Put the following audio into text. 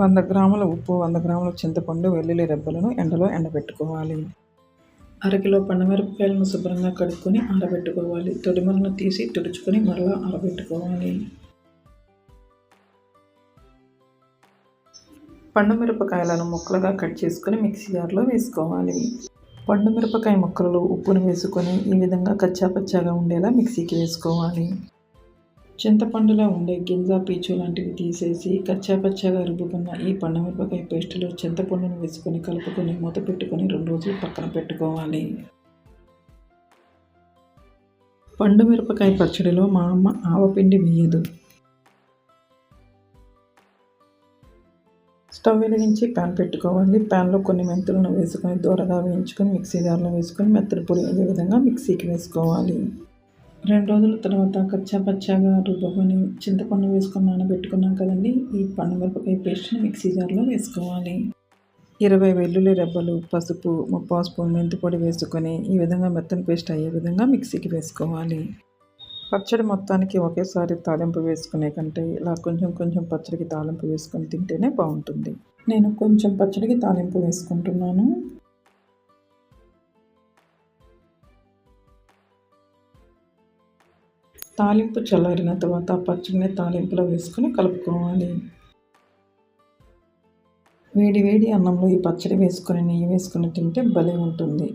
వంద గ్రాముల ఉప్పు వంద గ్రాముల చింతపండు వెల్లుల్లి రెబ్బలను ఎండలో ఎండబెట్టుకోవాలి. అరకిలో పండుమిరపకాయలను శుభ్రంగా కడుక్కొని ఆరబెట్టుకోవాలి. తొడిమలను తీసి తుడుచుకొని మరలా ఆరబెట్టుకోవాలి. పండు మిరపకాయలను ముక్కలుగా కట్ చేసుకొని మిక్సీ జార్లో వేసుకోవాలి. పండు మిరపకాయ ముక్కలలో ఉప్పును వేసుకొని ఈ విధంగా కచ్చాపచ్చాగా ఉండేలా మిక్సీకి వేసుకోవాలి. చింతపండులో ఉండే గింజ పీచు లాంటివి తీసేసి కచ్చాపచ్చాగా రుబ్బుకున్న ఈ పండు మిరపకాయ పేస్టులో చింతపండును వేసుకొని కలుపుకొని మూత పెట్టుకొని రెండు రోజులు పక్కన పెట్టుకోవాలి. పండు మిరపకాయ పచ్చడిలో మా అమ్మ ఆవపిండి వేయదు. స్టవ్ వెలిగించి ప్యాన్ పెట్టుకోవాలి. ప్యాన్లో కొన్ని మెంతులను వేసుకొని దూరగా వేయించుకొని మిక్సీ జార్లో వేసుకొని మెత్తడి పొడి అదే విధంగా మిక్సీకి వేసుకోవాలి. రెండు రోజుల తర్వాత కచ్చా పచ్చాగా రుబ్బకొని చింతపండు వేసుకొని నానబెట్టుకున్నాం కదండి. ఈ పండుమిరపకాయ పేస్ట్ని మిక్సీ జార్లో వేసుకోవాలి. ఇరవై వెల్లుల్లి రెబ్బలు పసుపు ముప్పావు స్పూన్ మెంతి పొడి వేసుకొని ఈ విధంగా మెత్తని పేస్ట్ అయ్యే విధంగా మిక్సీకి వేసుకోవాలి. పచ్చడి మొత్తానికి ఒకేసారి తాలింపు వేసుకునే కంటే ఇలా కొంచెం కొంచెం పచ్చడికి తాలింపు వేసుకొని తింటేనే బాగుంటుంది. నేను కొంచెం పచ్చడికి తాలింపు వేసుకుంటున్నాను. తాలింపు చల్లారిన తర్వాత పచ్చడిని తాలింపులో వేసుకొని కలుపుకోవాలి. వేడి వేడి అన్నంలో ఈ పచ్చడి వేసుకొని నెయ్యి వేసుకొని తింటే భలే ఉంటుంది.